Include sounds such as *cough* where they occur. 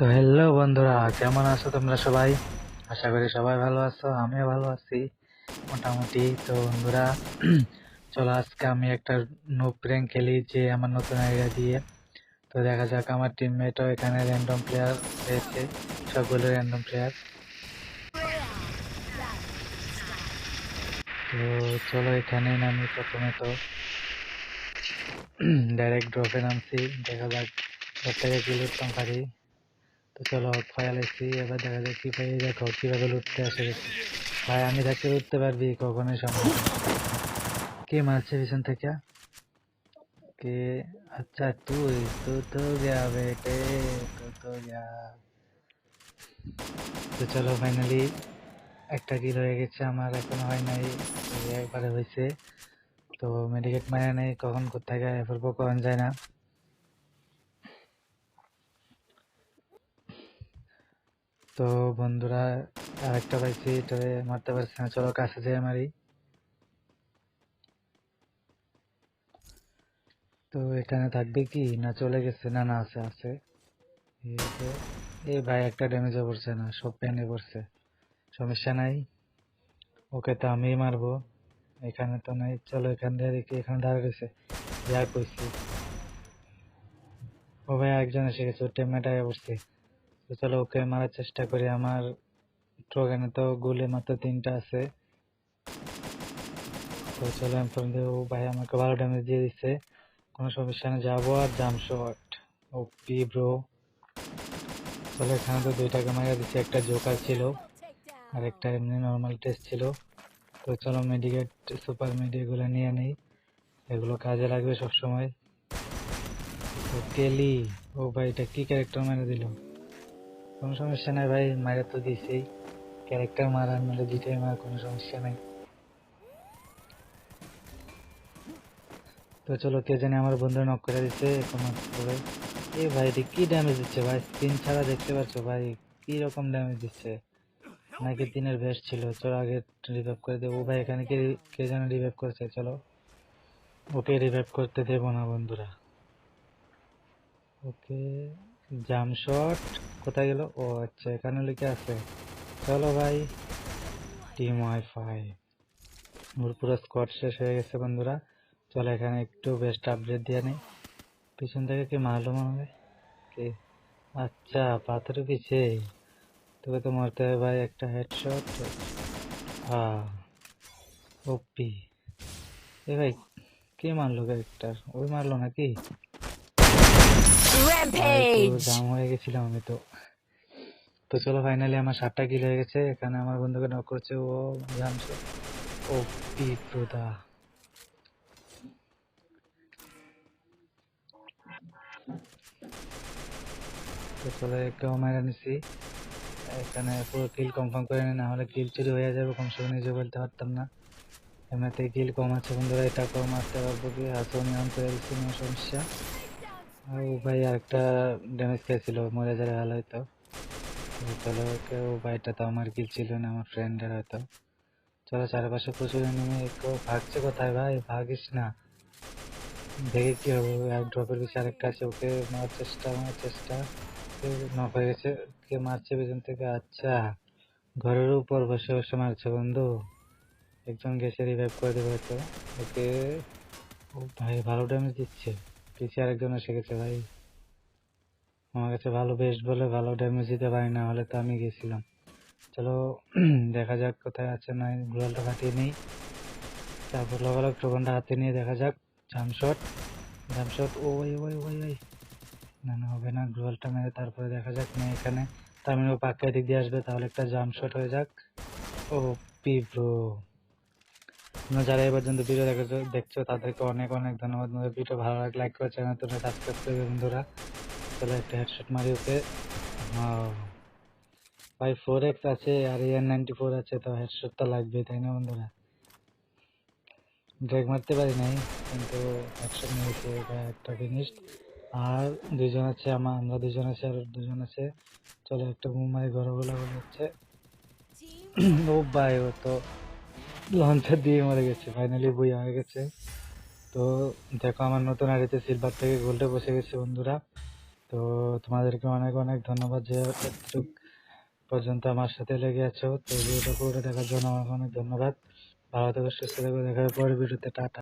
তো হ্যালো বন্ধুরা, কেমন আছো তোমরা সবাই? আশা করি সবাই ভালো আছো, আমিও ভালো আছি, মোটামুটি। তো বন্ধুরা, *clears throat* চলো আজকে আমি একটা নো প্র্যাঙ্ক খেলি যে আমার নতুন আইডিয়া দিয়ে। তো দেখা যাক, আমার টিমমেটও এখানে র্যান্ডম প্লেয়ার রয়েছে, সবগুলো র্যান্ডম প্লেয়ার তো চলো এখানে নামি প্রথমে তো। *clears throat* ডাইরেক্ট ড্রপে নামছি, দেখা যাক সব থেকে কি লুটতাম পারি। তো চলো ফায়ালাইছি এবার দেখা যাক কি পাই দেখো, কীভাবে লুটতে আসে ভাই, আমি থাকতে লুটতে পারবি কখনোই সম্ভব কে মারছে পিছন থেকে? কে? আচ্ছা তুই, তো তো গয়া তো তো তো চলো ফাইনালি একটা কিল হয়ে গেছে, আমার এখনও হয় নাই একবারে হয়েছে। তো মেডিকেট মারা নেই, কখন কোথায় ফেলব কখন যায় না। তো বন্ধুরা, আরেকটা পাইছি এটারে মারতে পারছি না। চলো, কাছে যেয়ে মারি। তো এখানে থাকবে কি? না চলে গেছে? না না, আছে আছে। এই ভাই একটা ড্যামেজও পড়ছে না, সব প্যানে পড়ছে। সমস্যা নাই। ওকে তো আমিই মারবো। এখানে তো নাই। চলো, এখান দিয়ে দেখি, এখানে দাঁড়া রয়েছে যা কইছি। ও ভাই, একজন এসে গেছে, ওর টিমমেট আগে পড়ছে। তো চলো ওকে মারার চেষ্টা করি, আমার ট্রোগানে তো গুলি মাত্র তিনটা আছে। তো চলো আমি ফোন দিয়ে ভাই আমাকে ভালো ড্যামেজ দিয়ে দিচ্ছে। কোনো সমস্যা নেই, যাব আর জাম শট ও পি ব্রো চলো এখানে তো দুইটাকে মারা দিচ্ছে, একটা জোকার ছিল আর একটা এমনি নর্মাল টেস্ট ছিল। তো চলো মেডিকেট সুপার মেডিগুলো নিয়ে নেই। এগুলো কাজে লাগবে সব সময় তো কেলি, ও ভাই এটা কি ক্যারেক্টার মেরে দিল? কোনো সমস্যা নাই ভাই মারা তো দিছেই। ক্যারেক্টার মারার মেরে দুইটাই মার, কোনো সমস্যা নাই। তো চলো, কে জানে আমার বন্ধু নক করে দিচ্ছে এখন ভাই এ ভাই, এটা কি ড্যামেজ দিচ্ছে ভাই? স্ক্রিন ছাড়া দেখতে পাচ্ছ ভাই? কি রকম ড্যামেজ দিচ্ছে? নাকি দিনের বেস্ট ছিল? চলো আগে রিভাইভ করে দেবো। ভাই, এখানে কে কে যেন রিভাইভ করেছে? চলো। ওকে রিভাইভ করতে দেবো না বন্ধুরা। ওকে জাম শট কোথায় গেল? ও আচ্ছা এখানে লিখে আছে। চলো ভাই, টিম ওয়াইফাই ওর পুরো স্কোয়াড শেষ হয়ে গেছে বন্ধুরা। চলো এখানে একটু বেস্ট আপডেট দিয়ে নেই। পিছন থেকে কি মারলো মনে কে? আচ্ছা পাথরের পিছে তোকে তো মারতে হবে ভাই, একটা হেডশট হ্যাঁ ওপি এ ভাই, কে মারলো ক্যারেক্টার ওই মারলো নাকি? জাম হয়ে গেছিলাম আমি তো। তো চলো ফাইনালি আমার সাতটা কিল হয়ে গেছে। এখানে আমার বন্ধুকে নক করছে, ও ও তো চলো মারা নিছি। এখানে পুরো কিল কনফার্ম করে নি না হলে কিল চুরি হয়ে যাবে কম সময় নিজে বলতে পারতাম না। এমনিতে কিল কম আছে বন্ধুরা, এটা কম মারতে পারব কি হাতও নিয়ম সমস্যা। ও ভাই আরেকটা ড্যামেজ খেয়েছিল মরে যাবে ভালো হয়তো। চলো ওকে, ও ভাইটা তো আমার কিল ছিল না, আমার ফ্রেন্ডের হয়তো। চলো চারপাশে প্রচুর নেমে কেউ ভাগছে কোথায় ভাই? ভাগিস না। দেখে কি হবে এক ড্রপের পিছনে আরেকটা আছে, ওকে মারার চেষ্টা মারার চেষ্টা। নক হয়ে গেছে, কে মারছে পেছন থেকে? আচ্ছা ঘরের উপর বসে বসে মারছে বন্ধু। একজন গেছে রিভাইভ করে দেবে হয়তো। ওকে, ও ভাই ভালো ড্যামেজ দিচ্ছে। পিছিয়ে আরেকজন এসে গেছে ভাই। আমার কাছে ভালো বেস্ট বলে ভালো ড্যামেজ দিতে পারি না, হলে তো আমি গেছিলাম। চলো, *clears throat* দেখা যাক কোথায় আছে না গ্লোয়ালটা কাটিয়ে নিই। তারপর লগালগ টোকনটা হাতে নিয়ে দেখা যাক। জামশট জামশট ও ওই ওই ওই ওই না না, হবে না গ্লোয়ালটা মেরে তারপরে দেখা যাক না এখানে। তার মানে ও পাক্কা দিক দিয়ে আসবে, তাহলে একটা জামশট হয়ে যাক। ও, পি ব্রো তোমরা যারা এই পর্যন্ত ভিডিও দেখেছ দেখছ, তাদেরকে অনেক অনেক ধন্যবাদ। তোমাদের ভিডিও ভালো লাগলে লাইক করে চ্যানেল তোমরা সাবস্ক্রাইব করবে বন্ধুরা। চলো একটা হেডশট মারি ওকে। ভাই ফোর এক্স আছে, আর এন নাইনটি ফোর আছে, তো হেডশট তো লাগবে তাই না, বন্ধুরা? ড্রেক মারতে পারি নাই, কিন্তু হেডশট মেরেছে, এটা একটা জিনিস আর দুজন আছে আমার, আমরা দুজন আছে আর দুজন আছে। চলো একটা মুম্বাই বলে হচ্ছে *clears throat* ও ভাই, ও তো লঞ্চার দিয়ে মরে গেছে ফাইনালি বই হয়ে গেছে তো দেখো, আমার নতুন আড়িতে সিলভার থেকে গোল্ডে বসে গেছে বন্ধুরা। তো তোমাদেরকে অনেক অনেক ধন্যবাদ যে এতটুক পর্যন্ত আমার সাথে লেগে আছো। তো ভিডিওটা পুরোটা দেখার জন্য অনেক অনেক ধন্যবাদ। ভালো থেকো, সুস্থ থেকো দেখা পরে ভিডিওতে টাটা।